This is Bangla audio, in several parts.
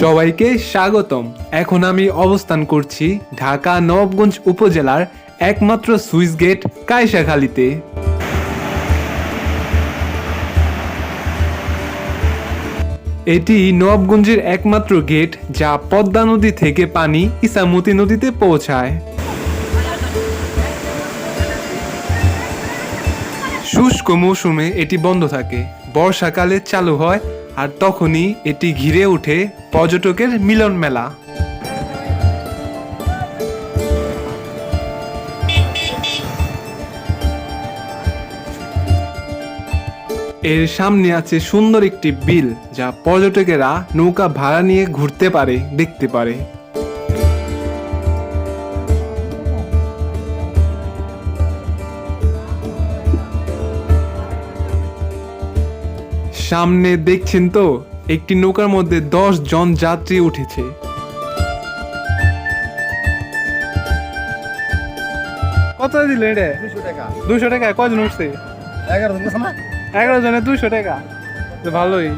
সবাইকে স্বাগতম। এখন আমি অবস্থান করছি ঢাকা নবগঞ্জ উপজেলার একমাত্র সুইস গেট কায়সাখালীতে। এটি নবগঞ্জের একমাত্র গেট যা পদ্মা নদী থেকে পানি ইসামতি নদীতে পৌঁছায়। শুষ্ক মৌসুমে এটি বন্ধ থাকে। বর্ষাকালে চালু হয় আর তখনই এটি ঘিরে ওঠে পর্যটকের মিলন মেলা। এর সামনে আছে সুন্দর একটি বিল যা পর্যটকেরা নৌকা ভাড়া নিয়ে ঘুরতে পারে, দেখতে পারে। সামনে দেখছেন তো একটি নৌকার মধ্যে দশ জন যাত্রী উঠেছে। কত দিল এটা? দুশো টাকা। কজন উঠছে? এগারো দিন গেছে না? এগারো জনের দুশো টাকা? তো ভালোই।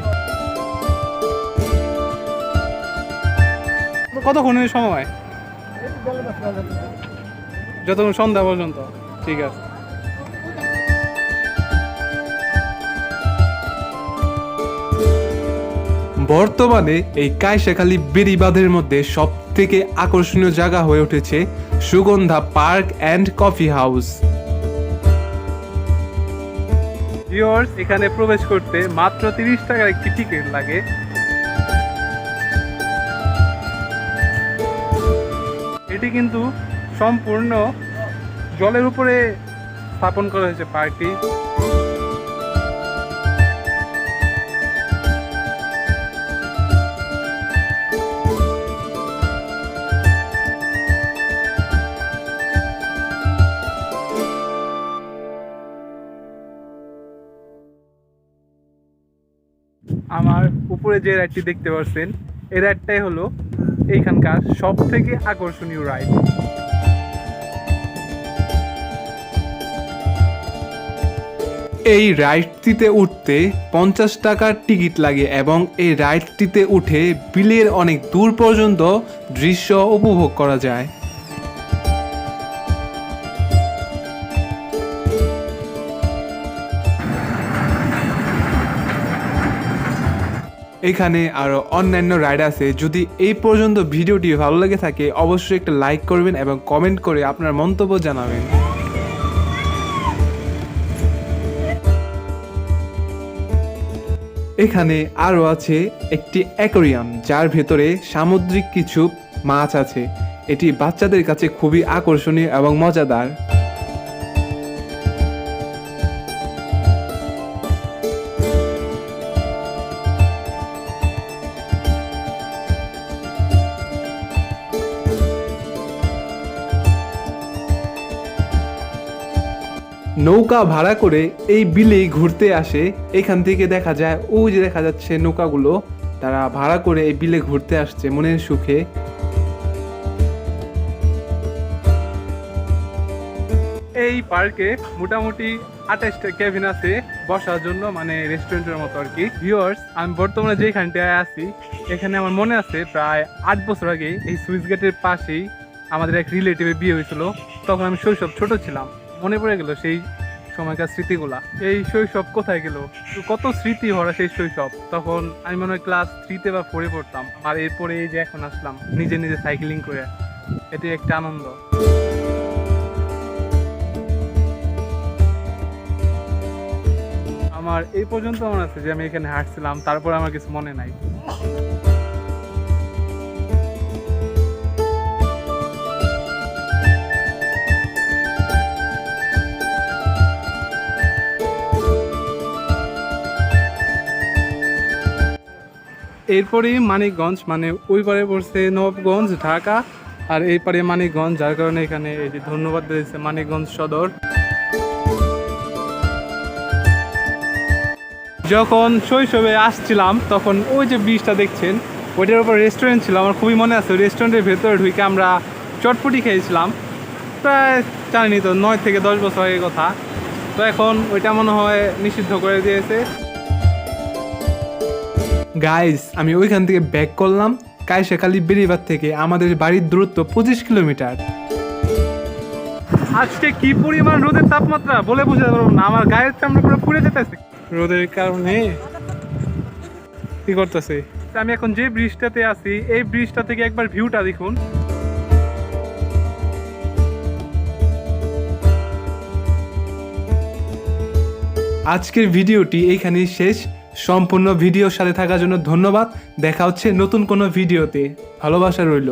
কতক্ষণের সময়? যতক্ষণ সন্ধ্যা পর্যন্ত। ঠিক আছে। বর্তমানে এই কায়সাখালী বেড়িবাঁধের মধ্যে সব থেকে আকর্ষণীয় জায়গা হয়ে উঠেছে Sugandha Park and Coffee House. এখানে প্রবেশ করতে মাত্র তিরিশ টাকার একটি টিকিট লাগে। এটি কিন্তু সম্পূর্ণ জলের উপরে স্থাপন করা হয়েছে পার্কটি। উপরে যে রাইডটি দেখতে পাচ্ছেন এই রাইডটাই হলো এইখানকার সব থেকে আকর্ষণীয় রাইড এই রাইডটিতে উঠতে পঞ্চাশ টাকার টিকিট লাগে এবং এই রাইডটিতে উঠে বিলের অনেক দূর পর্যন্ত দৃশ্য উপভোগ করা যায়। এখানে আরও অন্যান্য রাইড আছে। যদি এই পর্যন্ত ভিডিওটি ভালো লেগে থাকে, অবশ্যই একটা লাইক করবেন এবং কমেন্ট করে আপনার মন্তব্য জানাবেন। এখানে আরও আছে একটি অ্যাকোরিয়াম, যার ভেতরে সামুদ্রিক কিছু মাছ আছে। এটি বাচ্চাদের কাছে খুবই আকর্ষণীয় এবং মজাদার। নৌকা ভাড়া করে এই বিলে ঘুরতে আসে। এখান থেকে দেখা যায়, ওই যে দেখা যাচ্ছে নৌকাগুলো, তারা ভাড়া করে এই বিলে ঘুরতে আসছে মনের সুখে। এই পার্কে মোটামুটি আঠাশটা কেবিন আছে বসার জন্য মানে রেস্টুরেন্টের মতো আর কি। ভিউয়ার্স আমি বর্তমানে যেখানটায় আছি, এখানে আমার মনে আছে প্রায় আট বছর আগে এই সুইচ গেটের পাশেই আমাদের এক রিলেটিভের বিয়ে হয়েছিল। তখন আমি শৈশব ছোট ছিলাম। মনে পড়ে গেল সেই সময়কার স্মৃতিগুলা। এই শৈশব কোথায় গেল? কত স্মৃতি ভরা সেই শৈশব? তখন আমি মনে হয় ক্লাস থ্রিতে বা ফোরে পড়তাম। আর এরপরে এই যে এখন আসলাম, নিজে নিজে সাইকেলিং করে। এটি একটা আনন্দ। আমার এই পর্যন্ত মনে আছে যে আমি এখানে হাঁটছিলাম, তারপর আমার কিছু মনে নাই। এরপরেই মানিকগঞ্জ মানে ওই পারে পড়ছে নবগঞ্জ ঢাকা। আর এই পারে মানিকগঞ্জ, যার কারণে এখানে এই যে ধন্যবাদ দিয়েছে মানিকগঞ্জ সদর। যখন শৈশবে আসছিলাম, তখন ওই যে ব্রিজটা দেখছেন, ওইটার উপর রেস্টুরেন্ট ছিল। আমার খুবই মনে আছে রেস্টুরেন্টের ভেতরে ঢুকে আমরা চটপটি খেয়েছিলাম। প্রায় জানি তো, নয় থেকে দশ বছর আগের কথা। তো এখন ওইটা মনে হয় নিষিদ্ধ করে দিয়েছে। গাইস আমি ওইখান থেকে ব্যাক করলাম। কাইশাখালী বেরিবার থেকে আমাদের বাড়ির দূরত্ব পঁচিশ কিলোমিটার। আজকে কি পরিমাণ রোদের তাপমাত্রা? বলে বোঝাতে পারব না। আমার গায়ের চামড়া পুরো পুড়ে যেতেছে। রোদের কারণে কি করতেছে? আমি এখন যে ব্রিজটাতে আছি এই ব্রিজটা থেকে একবার ভিউটা দেখুন। আজকের ভিডিওটি এইখানেই শেষ। সম্পূর্ণ ভিডিওর সাথে থাকার জন্য ধন্যবাদ। দেখা হচ্ছে নতুন কোনো ভিডিওতে। ভালোবাসা রইল।